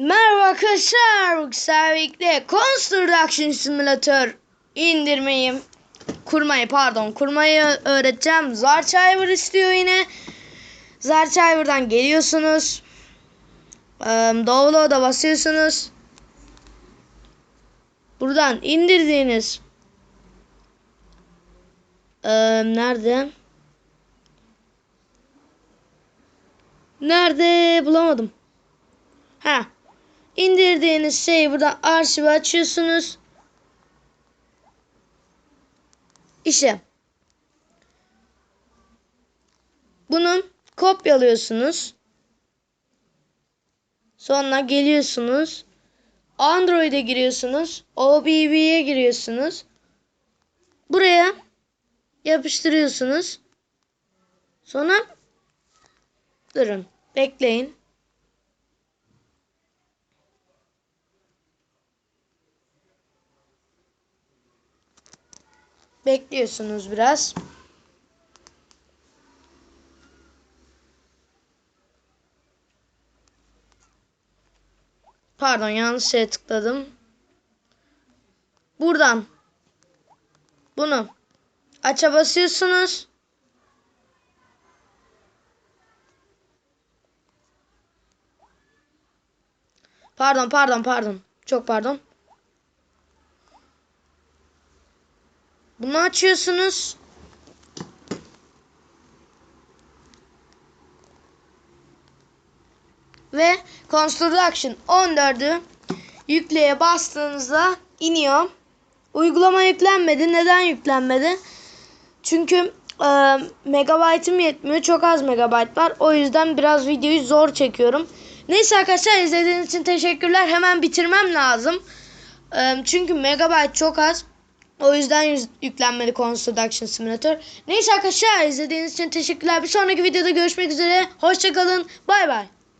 Merhaba arkadaşlar. Servik'te Construction Simulator indirmeyi, kurmayı pardon kurmayı öğreteceğim. Zarchiver istiyor yine. Zarchiver'dan geliyorsunuz. Download'a basıyorsunuz. Buradan indirdiğiniz nerede? Nerede? Bulamadım. Ha. İndirdiğiniz şeyi buradan arşive açıyorsunuz. İşte. Bunu kopyalıyorsunuz. Sonra geliyorsunuz. Android'e giriyorsunuz. OBB'ye giriyorsunuz. Buraya yapıştırıyorsunuz. Sonra durun. Bekleyin. Bekliyorsunuz biraz. Pardon yanlış şeye tıkladım. Buradan bunu aça basıyorsunuz. Pardon pardon pardon. Çok pardon. Bunu açıyorsunuz. Ve Construction 14'ü yükleye bastığınızda iniyor. Uygulama yüklenmedi. Neden yüklenmedi? Çünkü e, megabaytım yetmiyor. Çok az megabayt var. O yüzden biraz videoyu zor çekiyorum. Neyse arkadaşlar izlediğiniz için teşekkürler. Hemen bitirmem lazım. E, çünkü megabayt çok az. O yüzden yüz- yüklenmeli Construction Simulator. Neyse arkadaşlar izlediğiniz için teşekkürler. Bir sonraki videoda görüşmek üzere. Hoşçakalın. Bay bay.